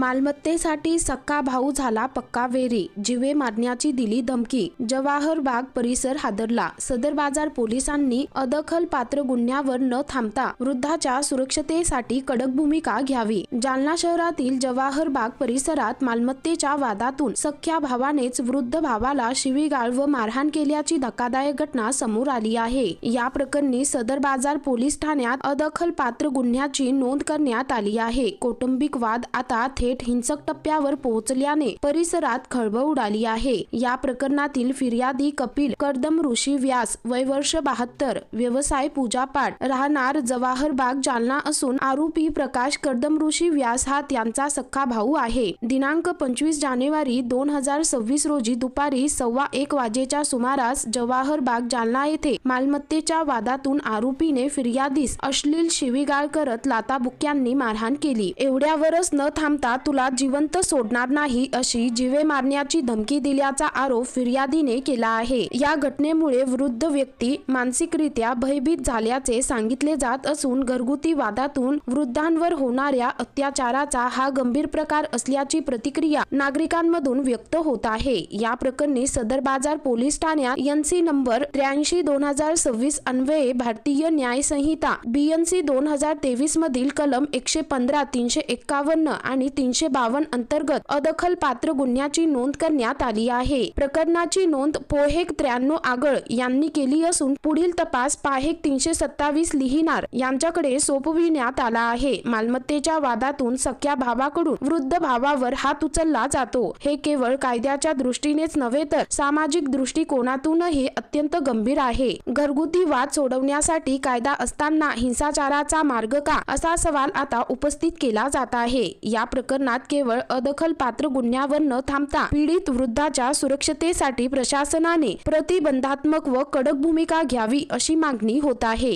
मालमत्तेसाठी सक्का भाऊ झाला पक्का वेरी जिवे मारण्याची दिली धमकी. जवाहर बाग परिसर हादरला. सदर बाजार पोलिसांनी अदखल पात्र गुन्ह्यावर न थांबता वृद्धाच्या सुरक्षतेसाठी कडक भूमिका घ्यावी. जालना शहरातील जवाहर बाग परिसरात मालमत्तेच्या वादातून सख्या भावानेच वृद्ध भावाला शिवीगाळ व मारहाण केल्याची धक्कादायक घटना समोर आली आहे. या प्रकरणी सदर बाजार पोलीस ठाण्यात अदखल पात्र गुन्ह्याची नोंद करण्यात आली आहे. कौटुंबिक वाद आता थेट हिंसक टप्प्यावर पोहोचल्याने परिसरात खळबळ उडाली आहे. या प्रकरणातील फिर्यादी कपिल कर्दम ऋषी व्यास वय वर्ष बहात्तर व्यवसाय पूजापाठ राहणार जवाहर बाग जालना असून आरोपी प्रकाश कर्दम ऋषी व्यास हा त्यांचा सख्खा भाऊ आहे. दिनांक पंचवीस जानेवारी दोन हजार सव्वीस रोजी दुपारी सव्वा एक वाजेच्या सुमारास जवाहर बाग जालना येथे मालमत्तेच्या वादातून आरोपीने फिर्यादीस अश्लील शिवीगाळ करत लाताबुक्यांनी मारहाण केली. एवढ्यावरच न थांबता तुला जिवंत सोडणार नाही अशी जिवे मारण्याची धमकी दिल्याचा आरोप फिर्यादीने केला आहे. या घटनेमुळे वृद्ध व्यक्ती मानसिकरित्या भयभीत झाल्याचे सांगितले जात असून घरगुती वादातून वृद्धांवर होणाऱ्या अत्याचाराचा हा गंभीर प्रकार असल्याची प्रतिक्रिया नागरिकांमधून व्यक्त होत आहे. या प्रकरणी सदर बाजार पोलीस ठाण्यात एनसी नंबर त्र्याऐंशी दोन हजार सव्वीस अन्वये भारतीय न्याय संहिता बीएनसी दोन हजार तेवीस मधील कलम एकशे पंधरा तीनशे एक्कावन्न आणि तीन तीनशे बावन्न अंतर्गत अदखल पात्र गुन्ह्याची नोंद करण्यात आली आहे. प्रकरणाची नोंद पोहेक त्र्याण्णव आगळ यांनी केली असून पुढील तपास पाहेक तीनशे सत्तावीस लिहिणार यांच्याकडे सोपविण्यात आला आहे. मालमत्तेच्या वादातून सख्या भावाकडून वृद्ध भावावर हात उचलला जातो. हे केवळ कायद्याच्या दृष्टीनेच नव्हे तर सामाजिक दृष्टिकोनातूनही अत्यंत गंभीर आहे. घरगुती वाद सोडवण्यासाठी कायदा असताना हिंसाचाराचा मार्ग का? असा सवाल आता उपस्थित केला जात आहे. या प्रकरणात केवळ अदखल पात्र गुन्ह्यावर न थांबता पीडित वृद्धाच्या सुरक्षतेसाठी प्रशासनाने प्रतिबंधात्मक व कडक भूमिका घ्यावी अशी मागणी होत आहे.